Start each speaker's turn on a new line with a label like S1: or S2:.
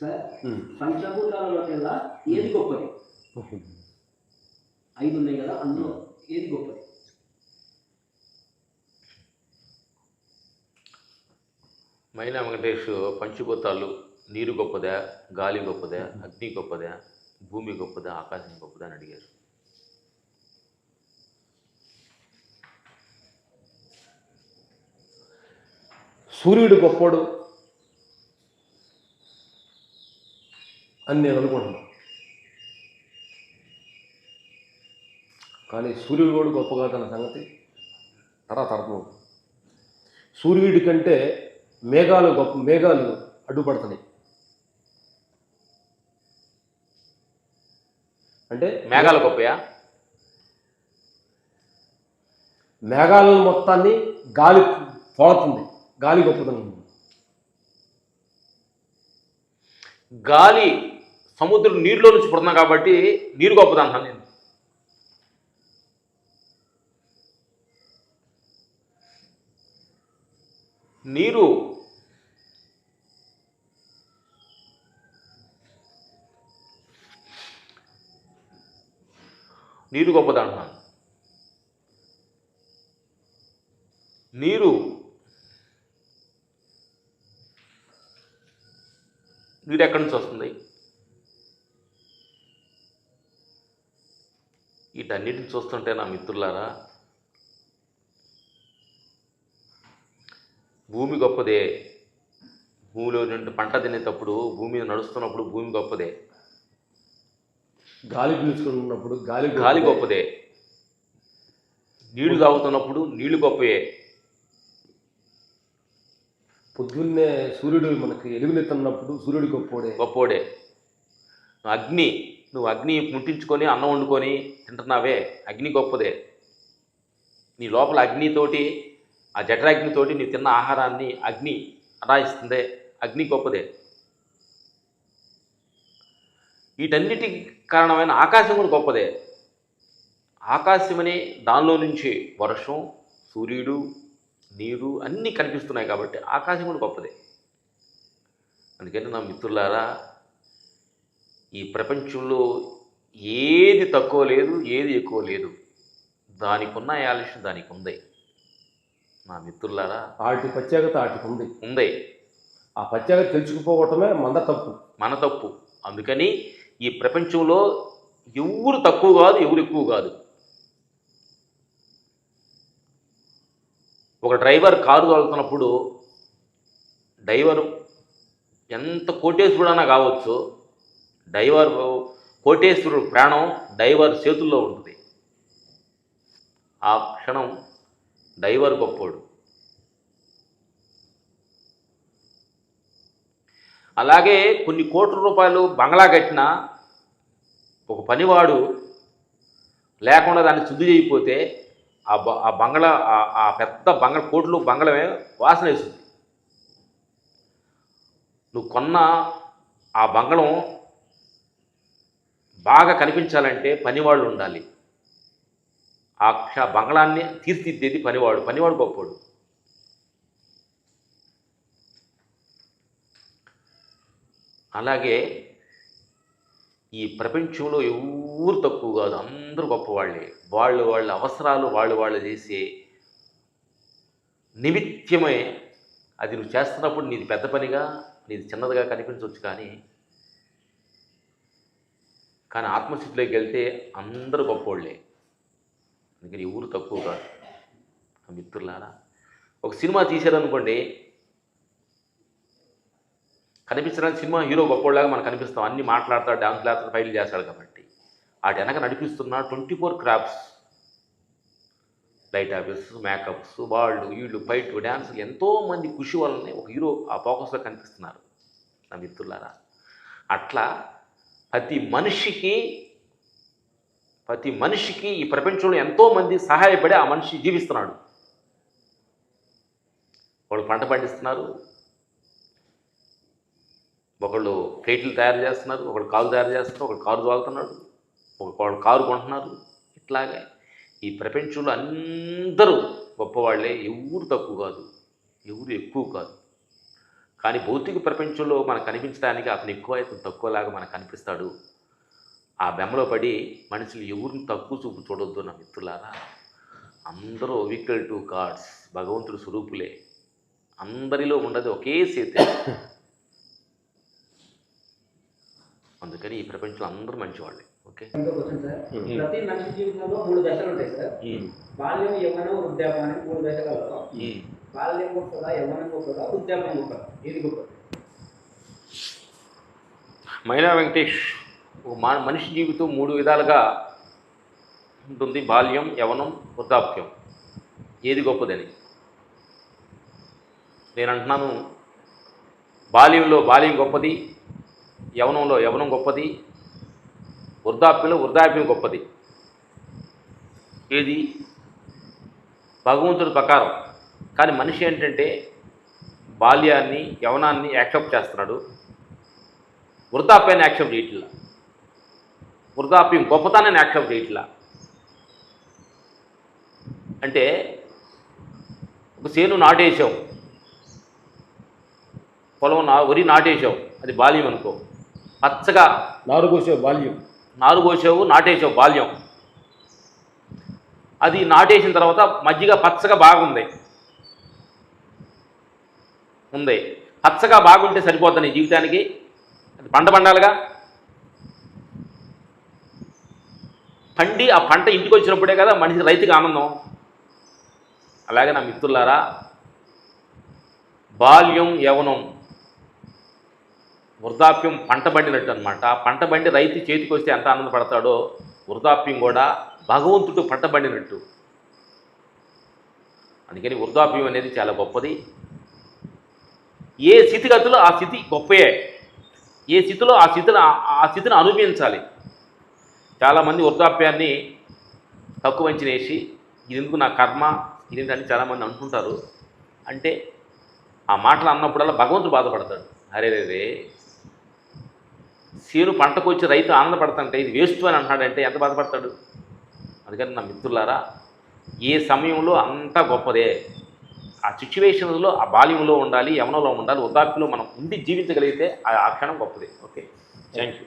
S1: Sir. పంచభూతాలలోకెల్లా ఏది గొప్పది? ఐదు ఉన్నాయి కదా అందులో ఏది గొప్పది?
S2: మైనా వెంకటేష్ పంచభూతాలు నీరు గొప్పదా గాలి గొప్పదా అగ్ని గొప్పదా భూమి గొప్పదా ఆకాశం గొప్పదా అని అడిగారు.
S3: సూర్యుడు గొప్పోడు అని నేను అనుకుంటున్నాను కానీ సూర్యుడు కూడా గొప్ప కాదన్న సంగతి తర్వాత అర్థమవుతుంది సూర్యుడి కంటే మేఘాలు గొప్ప మేఘాలు అడ్డుపడుతున్నాయి. అంటే
S2: మేఘాలు గొప్పయా?
S3: మేఘాలను మొత్తాన్ని గాలి తోడుతుంది. గాలి గొప్పతనం
S2: గాలి సముద్రం నీటిలో నుంచి పుడుతున్నాం కాబట్టి నీరు గొప్పది నేను. నీరు నీరు గొప్పదంటున్నాను నీరు నీరు ఎక్కడి నుంచి వస్తుంది? వీటన్నిటిని చూస్తుంటే నా మిత్రులారా భూమి గొప్పదే. భూమిలో నుండి పంట తినేటప్పుడు భూమి మీద నడుస్తున్నప్పుడు భూమి గొప్పదే.
S3: గాలి పీల్చుకున్నప్పుడు గాలి
S2: గాలి గొప్పదే. నీళ్ళు తాగుతున్నప్పుడు నీళ్ళు గొప్పయే.
S3: పొద్దున్నే సూర్యుడు మనకి ఎలుగునెత్తున్నప్పుడు సూర్యుడు గొప్పోడే
S2: గొప్పోడే అగ్ని నువ్వు అగ్ని ముట్టించుకొని అన్నం వండుకొని తింటున్నావే. అగ్ని గొప్పదే. నీ లోపల అగ్నితోటి ఆ జఠరాగ్నితోటి నీ తిన్న ఆహారాన్ని అగ్ని అరాయిస్తుందే అగ్ని గొప్పదే. వీటన్నిటికి కారణమైన ఆకాశం కూడా గొప్పదే. ఆకాశమని దానిలో నుంచి వర్షం సూర్యుడు నీరు అన్నీ కనిపిస్తున్నాయి కాబట్టి ఆకాశం కూడా గొప్పదే. అందుకని నా మిత్రులారా ఈ ప్రపంచంలో ఏది తక్కువ లేదు ఏది ఎక్కువ లేదు. దానికి ఉన్న ఆలస్యం దానికి ఉంది నా మిత్రులారా
S3: వాటి ప్రత్యేకత వాటికి ఉంది.
S2: ఉంది
S3: ఆ ప్రత్యేకత తెలుసుకుపోవటమే మంద తప్పు.
S2: మన తప్పు. అందుకని ఈ ప్రపంచంలో ఎవరు తక్కువ కాదు ఎవరు ఎక్కువ కాదు. ఒక డ్రైవర్ కారు తోలుతున్నప్పుడు డ్రైవర్ ఎంత కోటేశ్వరుడైనా కావచ్చు డైవర్ కోటేశ్వరుడు ప్రాణం డైవర్ చేతుల్లో ఉంటుంది. ఆ క్షణం డైవర్ గొప్పోడు. అలాగే కొన్ని కోట్ల రూపాయలు బంగ్లా కట్టిన ఒక పనివాడు లేకుండా దాన్ని శుద్ధి చేయకపోతే ఆ బ ఆ బంగ్లా ఆ- పెద్ద బంగళ కోట్లు బంగ్లమే వాసన వేస్తుంది. నువ్వు కొన్న ఆ బంగళం బాగా కనిపించాలంటే పనివాళ్ళు ఉండాలి. ఆ క్ష బంగళాన్ని తీర్చిదిద్దేది పనివాడు. పనివాడు గొప్పవాడు అలాగే ఈ ప్రపంచంలో ఎవరు తక్కువ కాదు అందరూ గొప్పవాళ్ళే వాళ్ళు వాళ్ళ అవసరాలు వాళ్ళు వాళ్ళు చేసే నిమిత్యమే అది నువ్వు చేస్తున్నప్పుడు నీది పెద్ద పనిగా నీది చిన్నదిగా కనిపించవచ్చు కానీ కానీ ఆత్మస్థితిలోకి వెళ్తే అందరూ గొప్పోళ్ళే. అందుకని ఎవరు తక్కువ కాదు. ఆ మిత్రులారా ఒక సినిమా తీశారనుకోండి కనిపించడానికి సినిమా హీరో గొప్పోళ్ళగా మనకు కనిపిస్తాం. అన్ని మాట్లాడతాడు డాన్స్ లేస్తాడు ఫైల్ చేస్తాడు కాబట్టి. వాటి వెనక నడిపిస్తున్న twenty four crafts. Light office makeups వాళ్ళు వీళ్ళు ఫైట్ డ్యాన్సులు ఎంతోమంది కృషి వల్లనే ఒక హీరో ఆ ఫోకస్లో కనిపిస్తున్నారు. నా మిత్రులారా అట్లా ప్రతి మనిషికి ప్రతి మనిషికి ఈ ప్రపంచంలో ఎంతోమంది సహాయపడి ఆ మనిషి జీవిస్తున్నాడు. వాళ్ళు పంట పండిస్తున్నారు. ఒకళ్ళు ప్లేట్లు తయారు చేస్తున్నారు ఒకళ్ళు కారు తయారు చేస్తున్నారు ఒకళ్ళు కారు తోలుతున్నాడు ఒకళ్ళు కారు కొంటున్నారు. ఇట్లాగే ఈ ప్రపంచంలో అందరూ గొప్పవాళ్ళే ఎవరు తక్కువ కాదు ఎవరు ఎక్కువ కాదు. కానీ భౌతిక ప్రపంచంలో మనకు కనిపించడానికి అతను ఎక్కువ ఇతను తక్కువలాగా మనకు కనిపిస్తాడు. ఆ బెమ్మలో పడి మనుషులు ఎవరిని తక్కువ చూపు చూడొద్దు నా మిత్రులారా. అందరూ ఈక్వల్ టు గాడ్స్ భగవంతుడు స్వరూపులే. అందరిలో ఉండదు ఒకే సీతే అందుకని ఈ ప్రపంచంలో అందరూ మంచివాళ్ళే ఓకే.
S1: ప్రతి మనిషి జీవితంలో మూడు దశలు ఉంటాయి సార్. బాల్యం యవ్వనం వృద్ధాపం మూడు దశలలో బాల్యం గొప్పదా యవ్వనం గొప్పదా వృద్ధాపం గొప్పదా ఏది గొప్పది
S2: మైనా వెంకటేష్ మా మనిషి జీవితం మూడు విధాలుగా ఉంటుంది. బాల్యం యవనం వృద్ధాప్యం. ఏది గొప్పదని? నేను అంటున్నాను బాల్యంలో బాల్యం గొప్పది యవనంలో యవనం గొప్పది వృద్ధాప్యంలో వృద్ధాప్యం గొప్పది. ఏది? భగవంతుడి ప్రకారం. కానీ మనిషి ఏంటంటే బాల్యాన్ని యవనాన్ని యాక్సెప్ట్ చేస్తున్నాడు. వృద్ధాప్యాన్ని యాక్సెప్ట్ చేయట్లా. వృద్ధాప్యం గొప్పతనాన్ని యాక్సెప్ట్ చేయట్లా. అంటే ఒక చేను నాటేసావు పొలం నా వరి నాటేసావు అది బాల్యం అనుకో. పచ్చగా
S3: నారు బాల్యం.
S2: నారు కోసావు నాటేసావు బాల్యం. అది నాటేసిన తర్వాత మజ్జిగ పచ్చగా బాగుంది. ఉంది పచ్చగా బాగుంటే సరిపోతుంది నీ జీవితానికి. అది పంట పండాలిగా. పండి ఆ పంట ఇంటికి వచ్చినప్పుడే కదా మనిషి రైతుకి ఆనందం. అలాగే నా మిత్రులారా బాల్యం యవనం వృద్ధాప్యం పంట బండినట్టు అనమాట పంట బండి రైతు చేతికి వస్తే ఎంత ఆనందపడతాడో వృద్ధాప్యం కూడా భగవంతుడు పంట పండినట్టు. అందుకని వృద్ధాప్యం అనేది చాలా గొప్పది. ఏ స్థితిగతులు ఆ స్థితి గొప్పయే? ఏ స్థితిలో ఆ స్థితిని ఆ స్థితిని అనుభవించాలి? చాలామంది వృద్ధాప్యాన్ని తక్కువ వేసి ఇది ఎందుకు నా కర్మ? ఇదేంటని చాలామంది అనుకుంటారు. అంటే ఆ మాటలు అన్నప్పుడల్లా భగవంతుడు బాధపడతాడు. అరే రే పంటకు వచ్చి రైతు ఆనందపడతాంటే ఇది వేస్ట్ అని అంటాడంటే ఎంత బాధపడతాడు? అందుకని నా మిత్రులారా ఏ సమయంలో అంతా గొప్పదే? ఆ సిచ్యువేషన్లో ఆ బాల్యంలో ఉండాలి యవనంలో ఉండాలి వృద్ధాప్యంలో మనం ఉండి జీవించగలిగితే ఆ ఆ క్షణం గొప్పది. ఓకే. Thank you